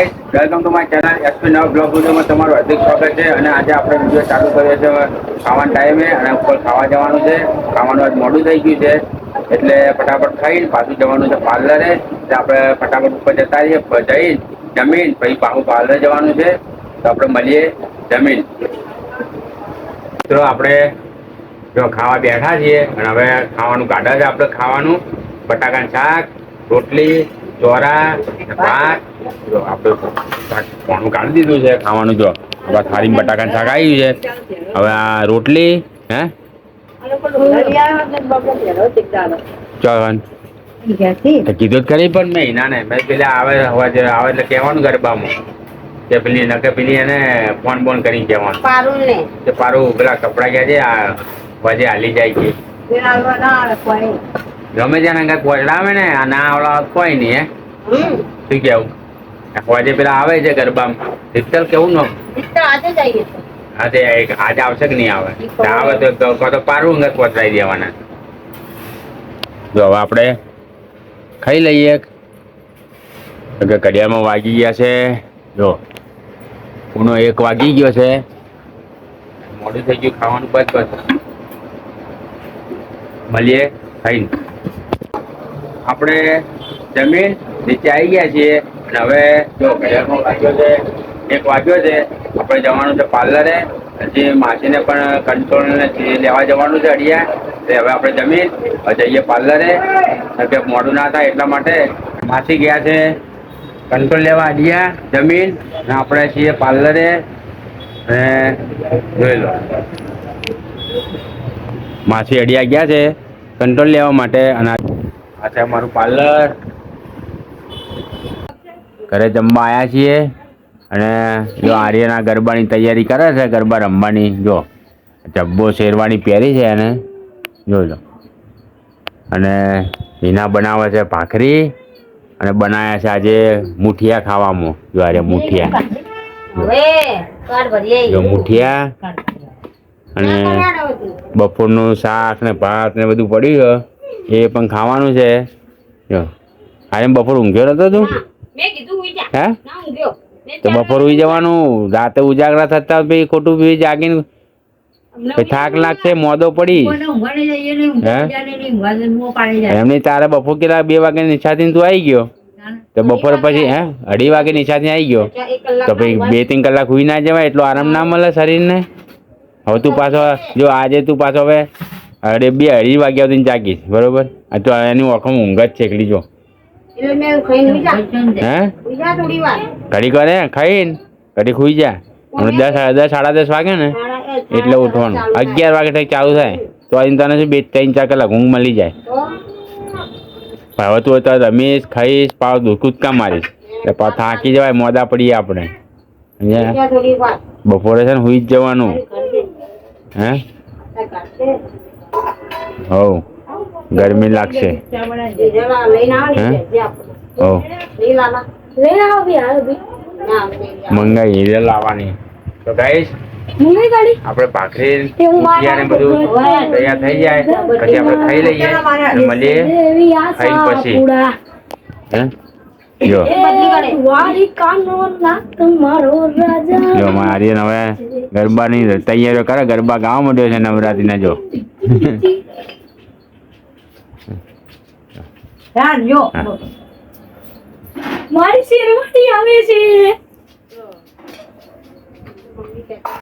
Guys welcome to my channel SP નવ blog વિડીયોમાં તમારું હાર્દિક સ્વાગત છે. અને આજે આપણે વીડિયો ચાલુ કર્યો છે ખાવાના ટાઈમે અને ઉપર ખાવા જવાનું છે. ખાવાનું આજ મોડું થઈ ગયું છે. એટલે ફટાફટ ખાઈને પાછું જવાનું છે પાર્લરે એટલે આપણે ફટાફટ ઉપર જતા રહીએ. પ- જઈ જમીન, પછી પાછું પાર્લર જવાનું છે. તો આપણે મળીએ જમીન. મિત્રો, આપણે જો ખાવા બેઠા છીએ અને હવે ખાવાનું કાઢા છે આપણે ખાવાનું. બટાકાનું શાક, રોટલી, ચોરા ભાત. આપણે શાક કાઢી દીધું છે ખાવાનું જો. હવે થાળી બટાકાનું શાક આવી છે. હવે આ રોટલી હે? કીધું જ ખરી પણ મેં ના ને મેં પેલા આવે હવે આવે એટલે કહેવાનું ગરબામાં. કે પેલી નકે પેલી એને ફોન બોન કરી કહેવાનું. તે ને. પારું પેલા કપડા ગયા છે આ વજે હાલી જાય છે. ગમે ત્યાં આગળ આવે ને આ ના આવડા કોઈ નહીં હે? શું કેવું આજે પેલા આવે છે ગરબામાં. વિઠ્ઠલ કેવું નો આજે જઈએ આજે એક- આજે આવશે કે નહીં આવે? આવે તો કો તો પારું અંગત પહોંચાઈ દેવાના. જો હવે આપણે ખાઈ લઈએ કે ઘડિયાળમાં વાગી ગયા છે જો. પૂનો એક વાગી ગયો છે. મોડું થઈ ગયું ખાવાનું બસ બસ. મળીએ ખાઈને. આપણે જમીન નીચે આવી ગયા છીએ. અને હવે જો ઘડિયાળમાં વાગ્યો છે, એક વાગ્યો છે, આપણે જવાનું છે પાર્લરે. હજી માસીને પણ કંટ્રોલ લેવા જવાનું છે અડિયા, તે હવે આપણે હવે જઈએ પાર્લરે. કે મોડું ના થાય એટલા માટે. માસી ગયા છે કંટ્રોલ લેવા અડિયા, જમીન. અને આપણે છીએ પાર્લરે. અને જોઈ લો. માસી અડિયા ગયા છે કંટ્રોલ લેવા માટે. અને આ અમારું પાર્લર. ઘરે જમવા આવ્યા છીએ અને જો આર્યના ગરબાની તૈયારી કરે છે ગરબા રમવાની જો જબ્બો શેરવાની પહેરી છે એને જોજો અને એના બનાવે છે ભાખરી અને બનાવ્યા છે આજે મુઠિયા ખાવામાં જો આરે મુઠિયા. જો મુઠિયા અને બપોરનું શાક ને ભાત ને બધું પડ્યું એ પણ ખાવાનું છે. જો. આજે બપોર ઊંઘ્યો નતો તું? હે? ના તો બપોર ઉઈ જવાનું. રાતે ઉજાગરા થતા પછી ખોટું પી જાગીને થાક લાગશે મોદો પડી. હે એમની તારે બપોર કેટલા બે વાગે નિશાથી તું આવી ગયો? તો બપોર પછી હે? અઢી વાગે નિશાથી આવી ગયો? તો પછી બે ત્રણ કલાક હુઈ ના જવાય એટલો આરામ ના મળે શરીરને? હવે તું પાછો જો આજે તું પાછો હવે અઢી બે અઢી વાગ્યા સુધી જાગીશ બરોબર? આ તો એની ઓખમ ઊંઘ જ છે એકલી જો. ઘડી કરે ખાઈને ઘડી ખુઈ જા. હમણાં દસ દસ સાડા દસ વાગે ને એટલે ઉઠવાનું. અગિયાર વાગે થઈ ચાલુ થાય. તો આજે તને શું બે ત્રણ ચાર કલાક ઊંઘ મળી જાય. ભાવ હવે તું તો રમીશ ખાઈશ પાવ દુઃખું જ કામ મારીશ. એટલે પાવ થાકી જવાય મોદા પડીએ આપણે. બપોરે છે ને હુઈ જ જવાનું. હે? હવ. ગરમી લાગશે. મંગાઈ, હીરે લાવવાની. તો ભાખરી તૈયાર થઈ જાય. પછી આપણે ખાઈ લઈએ મળીએ ખાઈ પછી. હે? જો. હવે ગરબાની તૈયારીઓ કરે, ગરબા ગાવા માંડ્યો છે નવરાત્રીના જો. હા. મારી શેરવાણી આવે છે.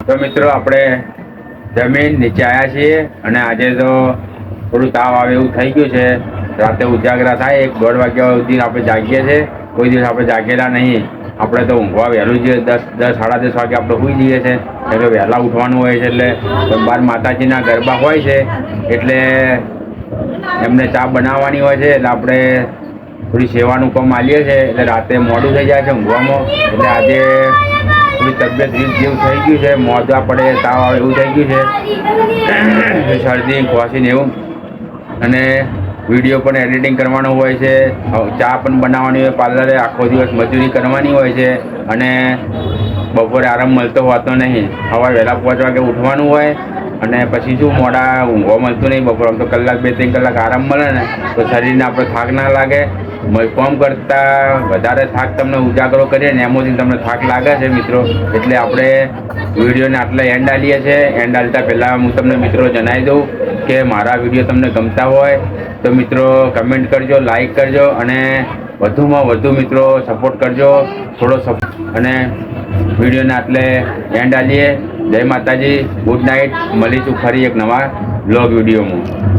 તો મિત્રો આપણે જમીન નીચે આવ્યા છીએ અને આજે તો થોડું તાવ આવે એવું થઈ ગયું છે. રાતે ઉજાગરા થાય એક દોઢ વાગ્યા સુધી આપણે જાગીએ છીએ. કોઈ દિવસ આપણે જાગેલા નહીં. આપણે તો ઊંઘવા વહેલું જઈએ દસ દસ સાડા દસ વાગે આપણે સૂઈ જઈએ છીએ. એટલે વહેલા ઉઠવાનું હોય છે એટલે બાર માતાજીના ગરબા હોય છે. એટલે એમને ચા બનાવવાની હોય છે, એટલે આપણે થોડી સેવાનું કામ આલીએ છીએ, એટલે રાતે મોડું થઈ જાય છે ઊંઘવામાં. એટલે આજે થોડી તબિયત રીત જેવું થઈ ગયું છે, મોજા પડે, તાવ આવે એવું થઈ ગયું છે. શરદી ખોસી ને એવું. અને વીડિયો પણ એડિટિંગ કરવાનો હોય છે ચા પણ બનાવવાની હોય, પાર્લરે આખો દિવસ મજૂરી કરવાની હોય છે, અને બપોરે આરામ મળતો હોતો નહીં. સવારે વહેલા પાંચ વાગે ઉઠવાનું હોય અને પછી શું મોડા ઊંઘવા મળતું નહીં, બપોર આમ તો કલાક બે ત્રણ કલાક આરામ મળે ને, તો શરીરને આપણે થાક ના લાગે. મ- કરતાં વધારે થાક તમને ઉજાગરો કરીએ ને, એમાંથી તમને થાક લાગે છે મિત્રો. એટલે આપણે વિડીયોને આટલા એન્ડ આલીએ છીએ એન્ડ આલતા પહેલાં હું તમને મિત્રો જણાવી દઉં કે મારા વીડિયો તમને ગમતા હોય, તો મિત્રો કમેન્ટ કરજો લાઈક કરજો અને વધુમાં વધુ મિત્રો સપોર્ટ કરજો. થોડો સપોર્ટ અને વિડીયોને આટલે એન્ડ આલીએ. જય માતાજી. ગુડ નાઇટ મળીશું ફરી એક નવા બ્લોગ વિડીયોમાં.